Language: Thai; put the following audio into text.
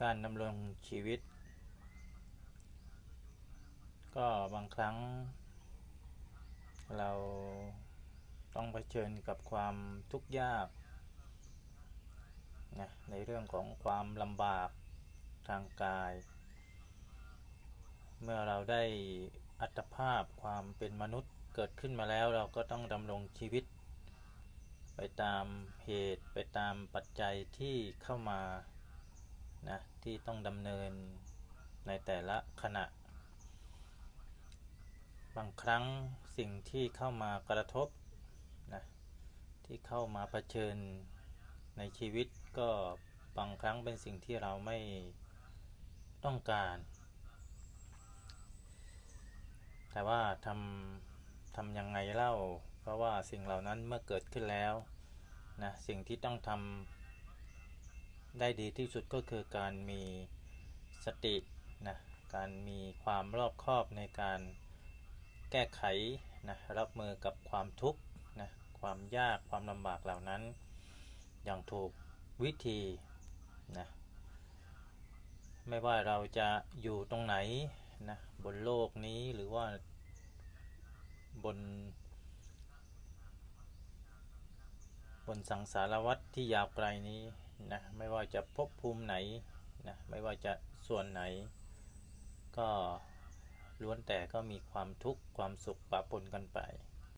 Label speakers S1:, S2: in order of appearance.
S1: การดำรงชีวิต ก็บางครั้ง เราต้องเผชิญกับความทุกข์ยากนะในเรื่องของความลำบากทางกาย เมื่อเราได้อัตภาพความเป็นมนุษย์เกิดขึ้นมาแล้วเราก็ต้องดำรงชีวิต ไปตามเหตุไปตามปัจจัยที่เข้ามา นะที่ต้องดำเนินในแต่ละขณะ บางครั้งสิ่งที่เข้ามากระทบนะที่เข้ามาเผชิญในชีวิตก็บางครั้งเป็นสิ่งที่เราไม่ต้องการ แต่ว่าทำทำยังไงเล่า เพราะว่าสิ่งเหล่านั้นเมื่อเกิดขึ้นแล้วนะสิ่งที่ต้องทำ ได้ดีที่สุดก็คือการมีสตินะการมีความรอบคอบในการแก้ไขนะรับมือกับความทุกข์นะความยากความลำบากเหล่านั้น อย่างถูกวิธีนะไม่ว่าเราจะอยู่ตรงไหนนะบนโลกนี้หรือว่าบน บนสังสารวัฏที่ยาวไกลนี้ นะไม่ว่าจะพบภูมิไหนนะไม่ว่าจะส่วนไหน ก็ล้วนแต่ก็มีความทุกข์ความสุขปะปนกันไป